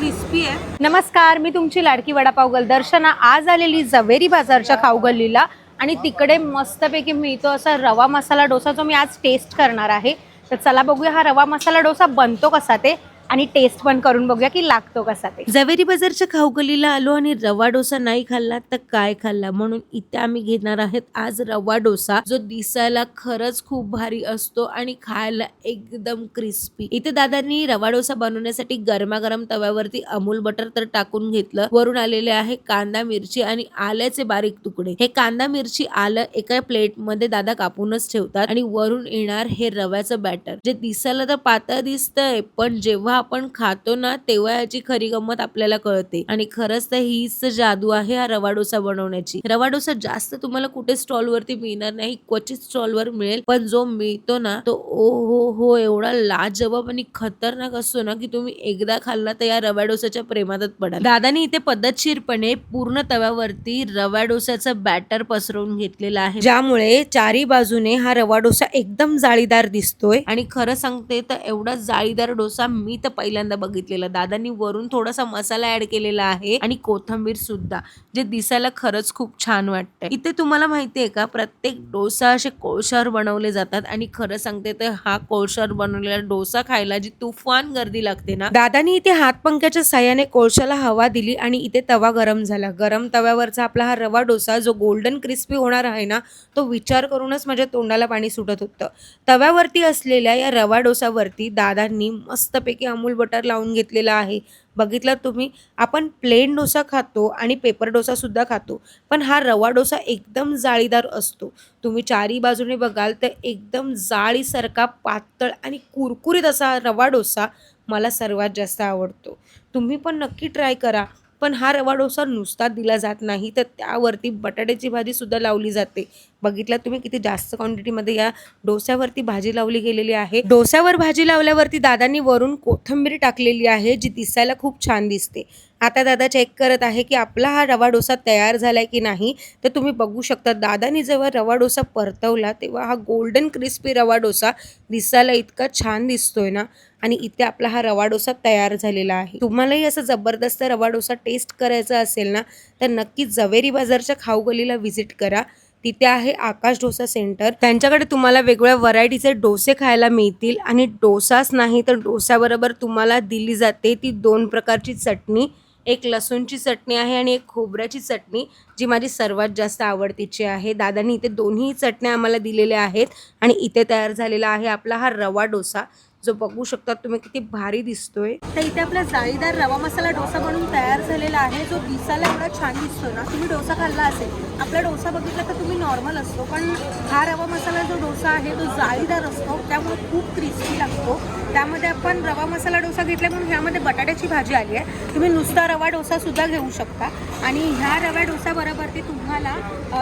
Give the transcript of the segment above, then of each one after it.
Crispy आहे. नमस्कार मी तुमची लाडकी वडापाव गल दर्शना आज आलेली जवेरी बाजारच्या खाऊगल्लीला आणि तिकडे मस्तपैकी मिळतो असा रवा मसाला डोसा जो मी आज टेस्ट करणार आहे. तर चला बघूया हा रवा मसाला डोसा बनतो कसा ते. आणि टेस्ट पण करून बघूया की लागतो कसा ते. जवेरी बाजारच्या खाऊगलीला आलो आणि रवा डोसा नाही खाल्ला तर काय खाल्ला? म्हणून इथे आम्ही घेणार आहेत आज रवा डोसा जो दिसायला खरंच खूप भारी असतो आणि खायला एकदम क्रिस्पी इथे दादांनी रवा डोसा बनवण्यासाठी गरमागरम तव्यावरती अमूल बटर तर टाकून घेतलं. वरून आलेले आहे कांदा मिरची आणि आल्याचे बारीक तुकडे. हे कांदा मिरची आलं एका प्लेटमध्ये दादा कापूनच ठेवतात आणि वरून येणार हे रव्याचं बॅटर. जे दिसायला तर पातळ दिसतंय पण जेव्हा आपण खातो ना तेव्हा याची खरी गंमत आपल्याला कळते. आणि खरंच तर हीच जादू आहे हा रवा डोसा बनवण्याची. रवा डोसा जास्त तुम्हाला कुठे स्टॉल वरती मिळणार नाही क्वचित स्टॉल वर मिळेल पण जो मिळतो ना तो ओ हो हो एवढा लाजवाब आणि खतरनाक असतो ना की तुम्ही एकदा खाल्ला तर या रवा डोसाच्या प्रेमातच पडाल. दादानी इथे पद्धतशीरपणे पूर्ण तव्यावरती रवा डोसाचं बॅटर पसरवून घेतलेला आहे. ज्यामुळे चारी बाजूने हा रवा डोसा एकदम जाळीदार दिसतोय. आणि खरं सांगते तर एवढा जाळीदार डोसा मी तर पहिल्यांदा बघितलेलं. दादांनी वरून थोडासा मसाला ऍड केलेला आहे आणि कोथंबीर सुद्धा जे दिसायला खरंच खूप छान वाटतंय. इथे तुम्हाला माहितीये का प्रत्येक डोसा असे कोळशावर बनवले जातात आणि खरं सांगते तर हा कोळशावर बनवलेला डोसा खायला जी तुफान गर्दी लागते ना दादानी इथे हातपंख्याच्या साह्याने कोळशाला हवा दिली आणि इथे तवा गरम झाला. गरम तव्यावरचा आपला हा रवा डोसा जो गोल्डन क्रिस्पी होणार आहे ना तो विचार करूनच माझ्या तोंडाला पाणी सुटत होतं. तव्यावरती असलेल्या या रवा डोसावरती दादांनी मस्तपैकी अमूल बटर लावून घेतलेला आहे. बघितलं तुम्ही? आपण प्लेन डोसा खातो आणि पेपर डोसासुद्धा खातो. पण हा रवा डोसा एकदम जाळीदार असतो. तुम्ही चारी बाजूने बघाल तर एकदम जाळीसारखा पातळ आणि कुरकुरीत असा रवा डोसा मला सर्वात जास्त आवडतो. तुम्ही पण नक्की ट्राय करा. पण हा रवा डोसा नुसता दिला जात नाही तर त्यावरती बटाट्याची भाजी सुद्धा लावली जाते. बघितलं तुम्ही किती जास्त क्वांटिटीमध्ये या डोस्यावरती भाजी लावली गेलेली आहे. डोस्यावर भाजी लावल्यावरती दादांनी वरून कोथिंबीर टाकलेली आहे जी दिसायला खूप छान दिसते. आता दादा चेक करत आहे की आपला हा रवा डोसा तयार झाला आहे की नाही? तर तुम्ही बघू शकता दादानी जेव्हा रवा डोसा परतवला तेव्हा हा गोल्डन क्रिस्पी रवा डोसा दिसायला इतका छान दिसतोय ना? आणि इथे आपला हा रवा डोसा तयार झालेला आहे. तुम्हालाही असं जबरदस्त रवा डोसा टेस्ट करायचा असेल ना तर नक्की जवेरी बाजारच्या खाऊगलीला व्हिजिट करा. तिथे आहे आकाश डोसा सेंटर त्यांच्याकडे तुम्हाला वेगवेगळ्या व्हरायटीचे डोसे खायला मिळतील. आणि डोसाच नाही तर डोसाबरोबर तुम्हाला दिली जाते ती दोन प्रकारची चटणी. एक लसूणची चटणी आहे आणि एक खोबऱ्याची चटणी जी माझी सर्वात जास्त आवडतीची आहे. दादांनी इथे दोन्ही चटण्या आम्हाला दिलेल्या आहेत आणि इथे तयार झालेला आहे आपला हा रवा डोसा. जो बघू शकता तुम्ही किती भारी दिसतोय. तर इथे आपला जाळीदार रवा मसाला डोसा बनवून तयार झालेला आहे. जो दिसायला एवढा छान दिसतो ना तुम्ही डोसा खाल्ला असेल आपला डोसा बघितला तर तुम्ही नॉर्मल असतो. पण हा रवा मसाला जो डोसा आहे तो जाळीदार असतो त्यामुळे खूप क्रिस्पी लागतो. त्यामध्ये आपण रवा मसाला डोसा घेतला म्हणून ह्यामध्ये बटाट्याची भाजी आली आहे. तुम्ही नुसता रवा डोसा सुद्धा घेऊ शकता. आणि ह्या रवा डोसाबरोबर ती तुम्हाला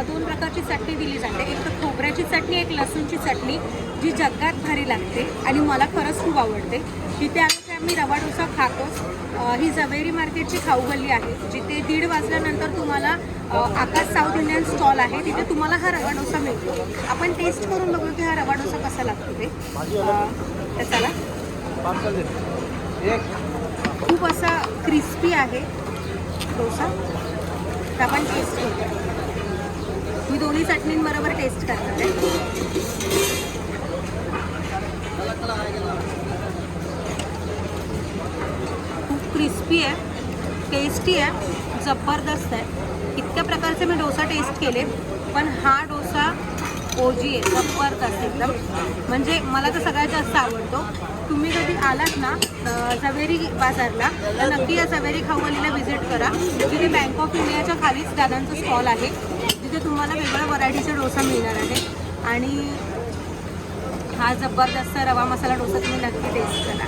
दोन प्रकारची चटणी दिली जाते. एक तर खोबऱ्याची चटणी एक लसूणची चटणी जी जगात भारी लागते आणि मला खरंच खूप आवडते. तिथे आलो की आम्ही रवा डोसा खातोच ही जवेरी मार्केटची खाऊगल्ली आहे जिथे दीड वाजल्यानंतर तुम्हाला आकाश साऊथ इंडियन स्टॉल आहे. तिथे तुम्हाला हा रवा डोसा मिळतो. आपण टेस्ट करून बघू की हा रवा डोसा कसा लागतो ते. चला. खूप असा क्रिस्पी आहे डोसा. तर आपण टेस्ट होतो मी दोन्ही चटणींबरोबर टेस्ट करणार खूप क्रिस्पी आहे टेस्टी आहे जबरदस्त आहे. इतक्या प्रकारचे मी डोसा टेस्ट केले पण हा डोसा ओजी आहे असते एकदम. म्हणजे मला तर सगळ्यात जास्त आवडतो. तुम्ही कधी आलात ना सवेरी बाजारला तर नक्की या सवेरी खाऊवालीला व्हिजिट करा. तिथे बँक ऑफ इंडियाच्या खालीच दादांचं स्टॉल आहे. तिथे तुम्हाला वेगळ्या व्हरायटीचा डोसा मिळणार आहे. आणि हा जबरदस्त रवा मसाला डोसा तुम्ही नक्की टेस्ट करा.